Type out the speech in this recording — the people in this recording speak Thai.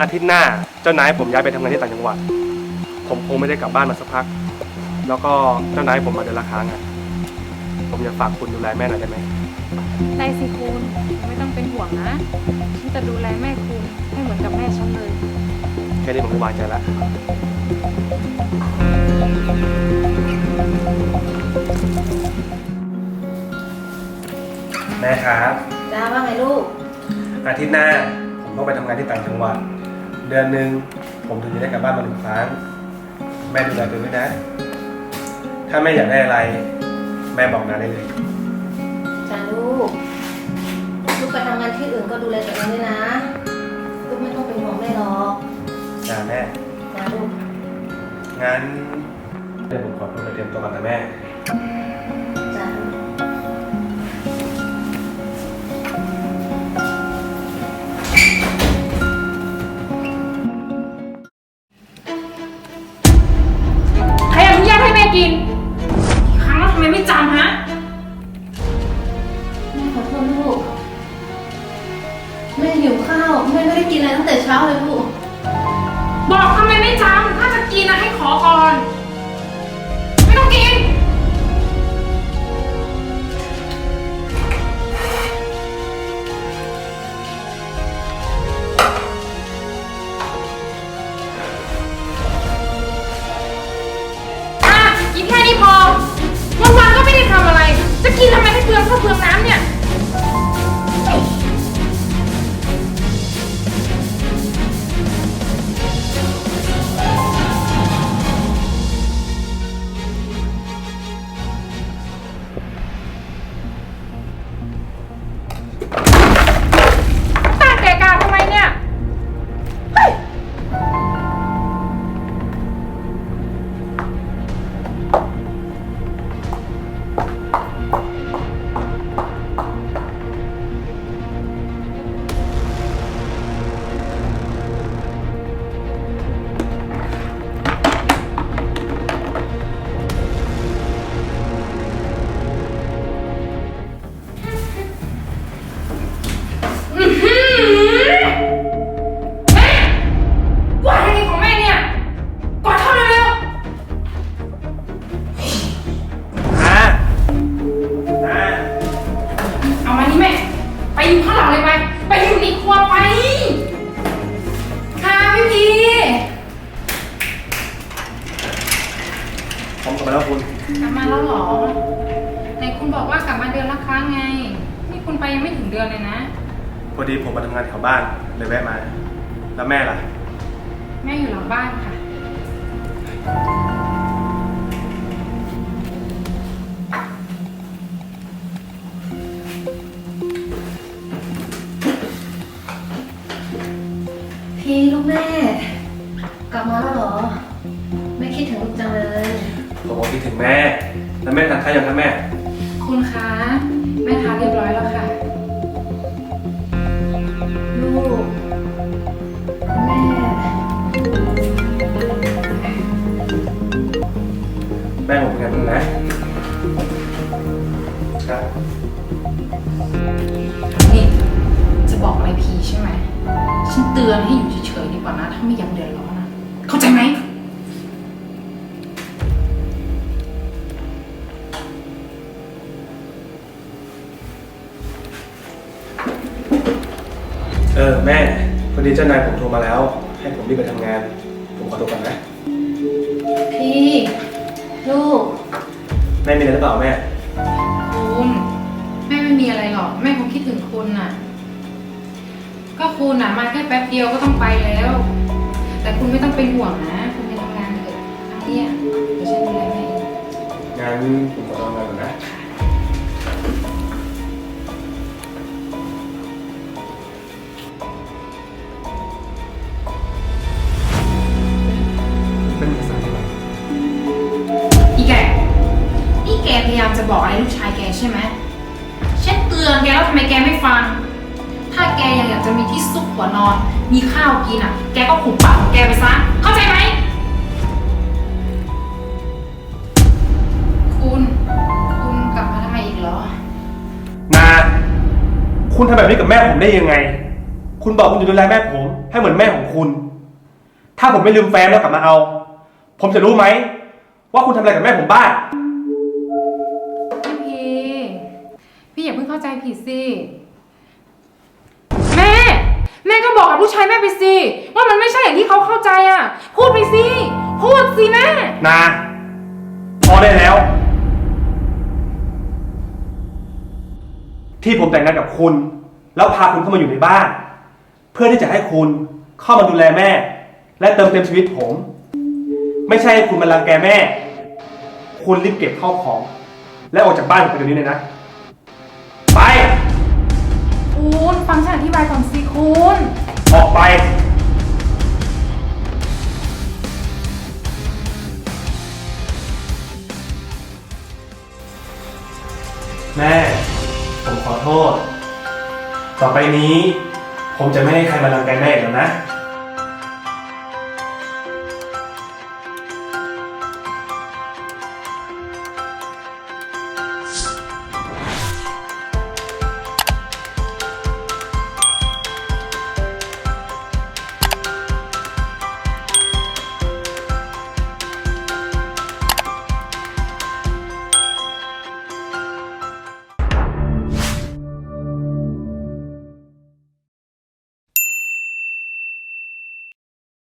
อาทิตย์หน้าเจ้านายผมย้ายไปทำงานที่ต่างจังหวัด ผมคงไม่ได้กลับบ้านมาสักพัก แล้วก็เจ้านายผมมาเดือนละครั้งอะผมอยากฝากคุณดูแลแม่หน่อยได้ไหมได้สิคุณไม่ต้องเป็นห่วงนะฉันจะดูแลแม่คุณให้เหมือนกับแม่ฉันเลยแค่นี้ผมก็วางใจละแม่ครับจ้าว่าไงลูก อาทิตย์หน้าผมต้องไปทำงานที่ต่างจังหวัด เดือนหนึ่งผมถึงจะได้กลับบ้านมาหนึ่งครั้ง แม่ดูแลตัวด้วยนะ ถ้าแม่อยากได้อะไร แม่บอกนาได้เลย จ้าลูก ลูกไปทำงานที่อื่นก็ดูแลตัวเองด้วยนะ ลูกไม่ต้องเป็นห่วงแม่หรอกจ้าแม่ จ้าลูก งั้นเดี๋ยวผมขอตัวไปเตรียมตัวก่อนนะแม่จ้ แม่หิวข้าว แม่ไม่ได้กินอะไรตั้งแต่เช้าเลยลูก บอกทำไมไม่จำถ้าจะกินนะให้ขอก่อน เลยไป ไปอยู่ในครัวไป ค่ะพี่พีผมกลับมาแล้วคุณ กลับมาแล้วเหรอไหนคุณบอกว่ากลับมาเดือนละครั้งไง นี่คุณไปยังไม่ถึงเดือนเลยนะ พอดีผมมาทำงานแถวบ้านเลยแวะมา แล้วแม่ล่ะ แม่อยู่หลังบ้านค่ะ คิดถึงแม่ แล้วแม่ทานข้าวยังครับแม่ คุณคะแม่ทานเรียบร้อยแล้วค่ะ ลูก แม่ แม่ผมเป็นไงบ้างนะครับ นี่จะบอกอะไรพีใช่ไหม ฉันเตือนให้อยู่เฉยๆดีกว่านะ ถ้าไม่อยากเดือดร้อนนะเข้าใจไหม ออแม่พอดีเจ้านายผมโทรมาแล้ว ให้ผมรีบไปทำงาน ผมขอตัวก่อนนะพี่ ลูกแม่มีอะไรหรือเปล่าแม่ คุณแม่ไม่มีอะไรหรอก แม่คงคิดถึงคุณน่ะ ก็คุณน่ะมาแค่แป๊บเดียวก็ต้องไปแล้ว แต่คุณไม่ต้องเป็นห่วงนะ คุณไปทำงานเถอะครั้งเนี้ยเดี๋ยวฉันดูแลแม่เอง งั้นผมขอตัวทำงานก่อนนะ แกพยายามจะบอกอะไรลูกชายแกใช่ไหมฉันเตือนแกแล้วทำไมแกไม่ฟัง ถ้าแกยังอยากจะมีที่ซุกหัวนอน มีข้าวกินอะ แกก็ขุบปากของแกไปซะ เข้าใจไหม คุณ คุณกลับมาทำไมอีกเหรอ นา คุณทำแบบนี้กับแม่ผมได้ยังไงคคุณบอกคุณจะดูแลแม่ผม ให้เหมือนแม่ของคุณ ถ้าผมไม่ลืมแฟนแล้วกลับมาเอา ผมจะรู้ไหม ว่าคุณทำอะไรกับแม่ผมบ้าง พี่อย่าเพิ่งเข้าใจผิดสิ แม่ แม่ก็บอกกับลูกชายแม่ไปสิ ว่ามันไม่ใช่อย่างที่เขาเข้าใจอะ พูดไปสิ พูดสิแม่ นาพอได้แล้ว ที่ผมแต่งงานกับคุณ แล้วพาคุณเข้ามาอยู่ในบ้าน เพื่อที่จะให้คุณเข้ามาดูแลแม่ และเติมเต็มชีวิตผม ไม่ใช่ให้คุณมารังแกแม่ คุณรีบเก็บข้าวของ และออกจากบ้านผมไปเดี๋ยวนี้เลยนะ ไป คุณฟังฉันอธิบายก่อนสิคุณ ออกไป แม่ ผมขอโทษ ต่อไปนี้ ผมจะไม่ให้ใครมารังแกแม่อีกแล้วนะ